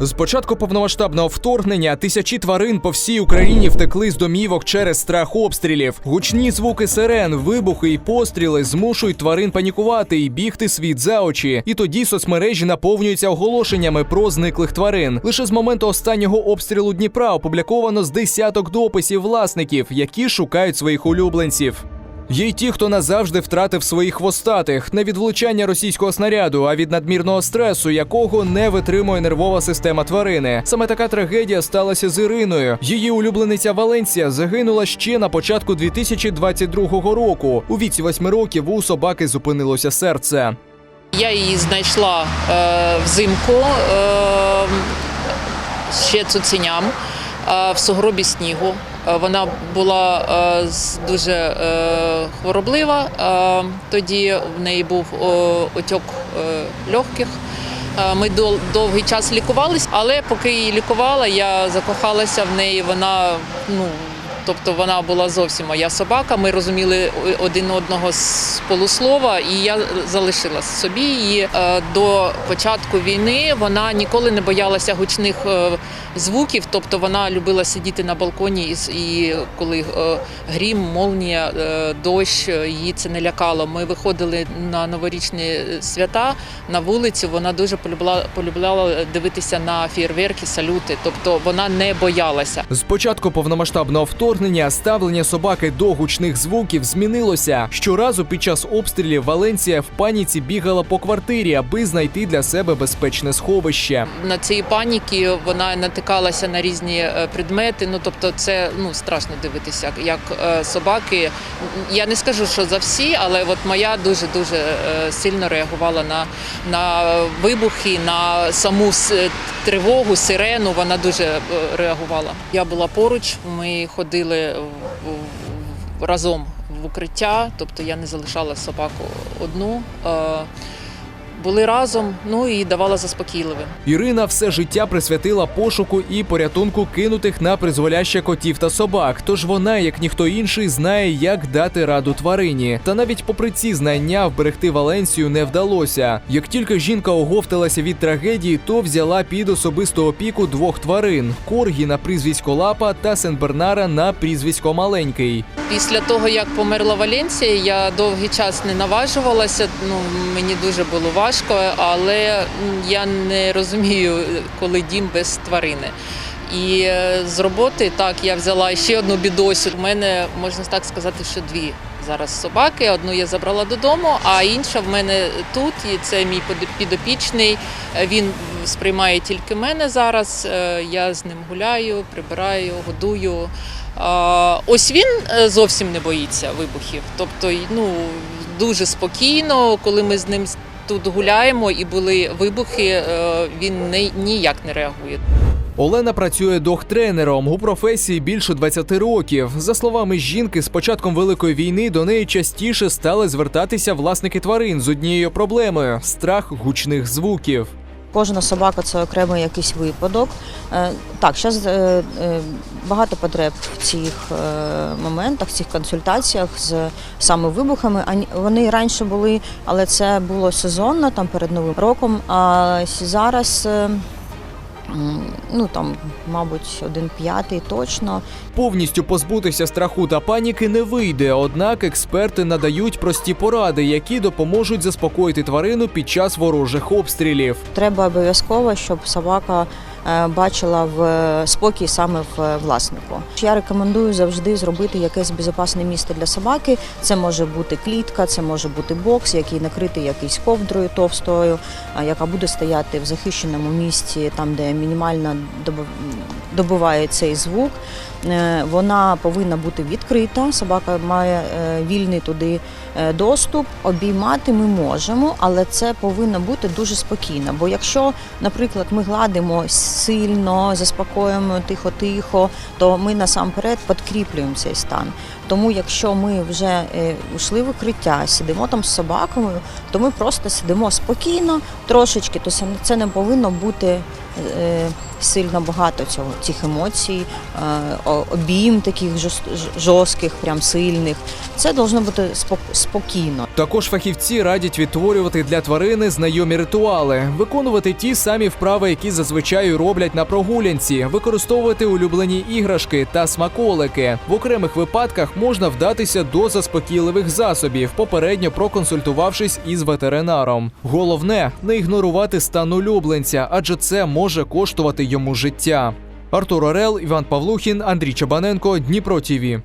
З початку повномасштабного вторгнення тисячі тварин по всій Україні втекли з домівок через страх обстрілів. Гучні звуки сирен, вибухи і постріли змушують тварин панікувати і бігти світ за очі. І тоді соцмережі наповнюються оголошеннями про зниклих тварин. Лише з моменту останнього обстрілу Дніпра опубліковано з десяток дописів власників, які шукають своїх улюбленців. Є й ті, хто назавжди втратив своїх хвостатих не від влучання російського снаряду, а від надмірного стресу, якого не витримує нервова система тварини. Саме така трагедія сталася з Іриною. Її улюблениця Валенсія загинула ще на початку 2022 року. У віці восьми років у собаки зупинилося серце. Я її знайшла е, взимку е, ще цуценям в сугробі снігу. Е, Вона була е, дуже е, хвороблива. Е, тоді в неї був отек е, легких. Е, Ми довгий час лікувалися, але поки її лікувала, я закохалася в неї. Вона ну. Тобто вона була зовсім моя собака. Ми розуміли один одного з полуслова, і я залишила собі її Е, до початку війни. Вона ніколи не боялася гучних е, звуків. Тобто вона любила сидіти на балконі, і, коли е, грім, молнія, дощ, її це не лякало. Ми виходили на новорічні свята на вулицю. Вона дуже полюбляла, полюбляла дивитися на фєєрверки, салюти. Тобто вона не боялася. З початку повномасштабного вторгнення ставлення собаки до гучних звуків змінилося. Щоразу під час обстрілів Валенція в паніці бігала по квартирі, аби знайти для себе безпечне сховище. на цій паніки вона натикалася на різні е, предмети. Ну тобто, це ну страшно дивитися, як е, собаки. Я не скажу, що за всі, але от моя дуже дуже сильно реагувала на, на вибухи, на саму тривогу, сирену. Вона дуже е, реагувала. Я була поруч. Ми ходили в- разом в укриття, тобто я не залишала собаку одну. Були разом, ну і давала заспокійливим. Ірина все життя присвятила пошуку і порятунку кинутих на призволяще котів та собак. Тож вона, як ніхто інший, знає, як дати раду тварині. Та навіть попри ці знання вберегти Валенсію не вдалося. Як тільки жінка оговталася від трагедії, то взяла під особисту опіку двох тварин: Коргі на прізвисько Лапа та Сенбернара на прізвисько Маленький. Після того, як померла Валенція, я довгий час не наважувалася. Ну мені дуже було важко, але я не розумію, коли дім без тварини. І е, з роботи так я взяла ще одну бідосю. У мене можна так сказати, що дві зараз собаки. Одну я забрала додому, а інша в мене тут. І це мій підопічний. Він сприймає тільки мене зараз. Е, Я з ним гуляю, прибираю, годую. Ось він е, зовсім не боїться вибухів. Тобто, ну дуже спокійно, коли ми з ним тут гуляємо і були вибухи, е, він не ніяк не реагує. Олена працює дох-тренером у професії більше 20 років. За словами жінки, з початком великої війни до неї частіше стали звертатися власники тварин з однією проблемою страх гучних звуків. Кожна собака це окремий якийсь випадок. Е, Так, зараз багато потреб в цих е, моментах, в цих консультаціях з саме вибухами. Вони раніше були, але це було сезонно, там перед новим роком. А зараз, е, ну там, мабуть, один п'ятий точно. Повністю позбутися страху та паніки не вийде, однак експерти надають прості поради, які допоможуть заспокоїти тварину під час ворожих обстрілів. Треба обов'язково, щоб собака бачила в е, спокій саме в е, власнику. Я рекомендую завжди зробити якесь безпечне місце для собаки. Це може бути клітка, це може бути бокс, який накритий якийсь ковдрою товстою, яка буде стояти в захищеному місці, там де мінімально добив- добиває цей звук. Е, Вона повинна бути відкрита. Собака має е, вільний туди е, доступ. Обіймати ми можемо, але це повинно бути дуже спокійно. Бо якщо, наприклад, ми гладимо сильно, заспокоюємо тихо-тихо, то ми насамперед підкріплюємо цей стан. Тому, якщо ми вже йшли в укриття, сидимо там з собаками, то ми просто сидимо спокійно, трошечки. То це- не повинно бути сильно багато цього цих емоцій, е, обійм таких жорст- жорстких, прям сильних. Це должно бути спок- спокійно. Також фахівці радять відтворювати для тварини знайомі ритуали, виконувати ті самі вправи, які зазвичай роблять на прогулянці, використовувати улюблені іграшки та смаколики. В окремих випадках можна вдатися до заспокійливих засобів, попередньо проконсультувавшись із ветеринаром. Головне не ігнорувати стан улюбленця, адже це може коштувати йому життя. Артур Орел, Іван Павлухін, Андрій Чабаненко, Дніпро ТІВІ.